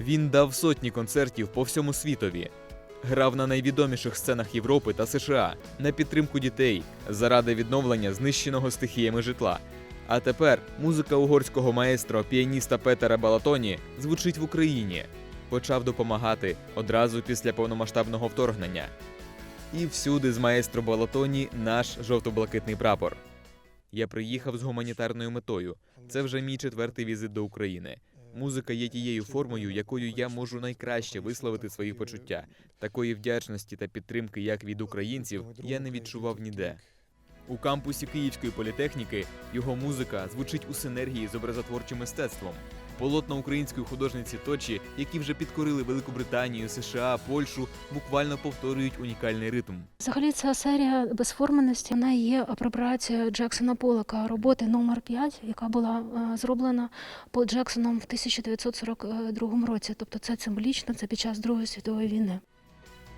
Він дав сотні концертів по всьому світові. Грав на найвідоміших сценах Європи та США на підтримку дітей заради відновлення знищеного стихіями житла. А тепер музика угорського маестро піаніста Петера Балатоні звучить в Україні. Почав допомагати одразу після повномасштабного вторгнення. І всюди з маестро Балатоні наш жовто-блакитний прапор. Я приїхав з гуманітарною метою. Це вже мій четвертий візит до України. Музика є тією формою, якою я можу найкраще висловити свої почуття. Такої вдячності та підтримки, як від українців, я не відчував ніде. У кампусі Київської політехніки його музика звучить у синергії з образотворчим мистецтвом. Полотна української художниці Точі, які вже підкорили Велику Британію, США, Польщу, буквально повторюють унікальний ритм. Взагалі, ця серія безформеності вона є апропріацією Джексона Полока, роботи номер 5 яка була е, зроблена Пол Джексоном в 1942 році. Тобто це символічно, це під час Другої світової війни.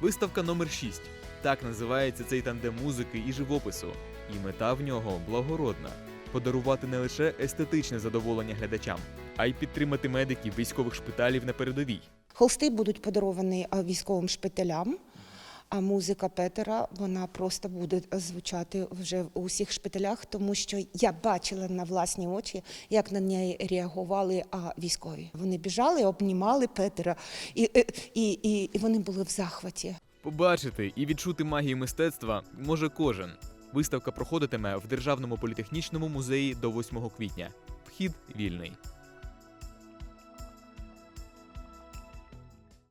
Виставка номер 6. Так називається цей тандем музики і живопису. І мета в нього благородна подарувати не лише естетичне задоволення глядачам, а й підтримати медиків військових шпиталів на передовій. Холсти будуть подаровані військовим шпиталям. А музика Петера вона просто буде звучати вже в усіх шпиталях, тому що я бачила на власні очі, як на неї реагували а, військові. Вони біжали, обнімали Петера, і, і, і, і, і вони були в захваті. Побачити і відчути магію мистецтва може кожен. Виставка проходитиме в Державному політехнічному музеї до 8 квітня. Вхід вільний.